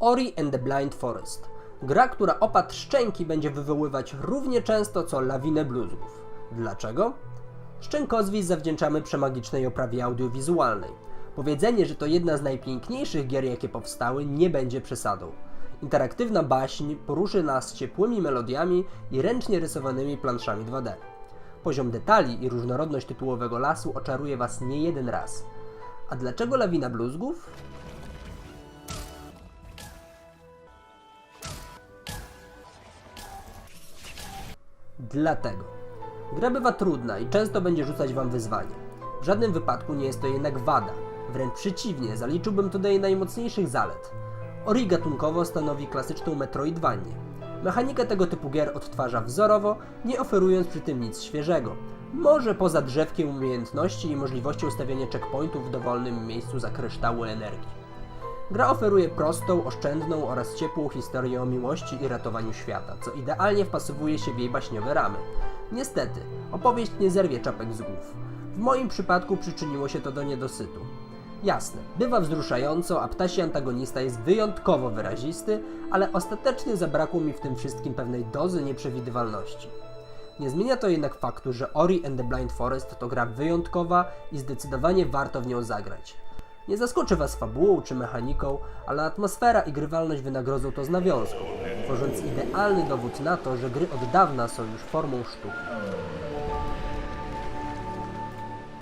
Ori and the Blind Forest. Gra, która opad szczęki będzie wywoływać równie często co lawinę bluzów. Dlaczego? Szczękozwi zawdzięczamy przemagicznej oprawie audiowizualnej. Powiedzenie, że to jedna z najpiękniejszych gier, jakie powstały, nie będzie przesadą. Interaktywna baśń poruszy nas ciepłymi melodiami i ręcznie rysowanymi planszami 2D. Poziom detali i różnorodność tytułowego lasu oczaruje Was nie jeden raz. A dlaczego lawina bluzgów? Dlatego. Gra bywa trudna i często będzie rzucać Wam wyzwanie. W żadnym wypadku nie jest to jednak wada. Wręcz przeciwnie, zaliczyłbym to do jej najmocniejszych zalet. Ori gatunkowo stanowi klasyczną Metroidvanię. Mechanikę tego typu gier odtwarza wzorowo, nie oferując przy tym nic świeżego. Może poza drzewkiem umiejętności i możliwością ustawiania checkpointów w dowolnym miejscu za kryształy energii. Gra oferuje prostą, oszczędną oraz ciepłą historię o miłości i ratowaniu świata, co idealnie wpasowuje się w jej baśniowe ramy. Niestety, opowieść nie zerwie czapek z głów. W moim przypadku przyczyniło się to do niedosytu. Jasne, bywa wzruszająco, a ptasi antagonista jest wyjątkowo wyrazisty, ale ostatecznie zabrakło mi w tym wszystkim pewnej dozy nieprzewidywalności. Nie zmienia to jednak faktu, że Ori and the Blind Forest to gra wyjątkowa i zdecydowanie warto w nią zagrać. Nie zaskoczy Was fabułą czy mechaniką, ale atmosfera i grywalność wynagrodzą to z nawiązką, tworząc idealny dowód na to, że gry od dawna są już formą sztuki.